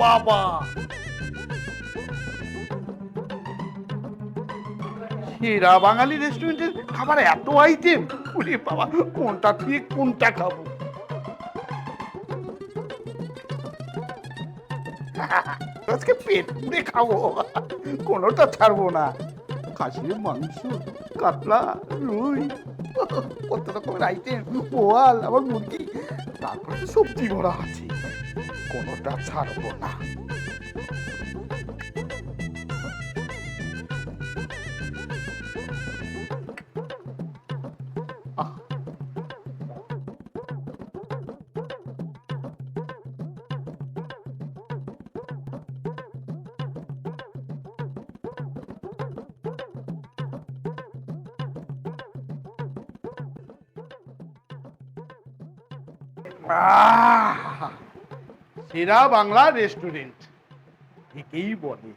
বাবা। সেরা বাঙালি রেস্টুরেন্টের খাবার এত আইটেম ওরে বাবা, কোনটা ঠিক কোনটা খাব? আজকে পেট পুড়ে খাব। কোনোটা ছাড়বো না। খাসির মাংস, কাতলা, রুই কত রকমের আইটেম, পোয়াল, আবার মুরগি। তারপরে সবজি ভরা আছে, কোনোটা ছাড়বো না। সেরা বাংলা রেস্টুরেন্ট ঠিকই বলে।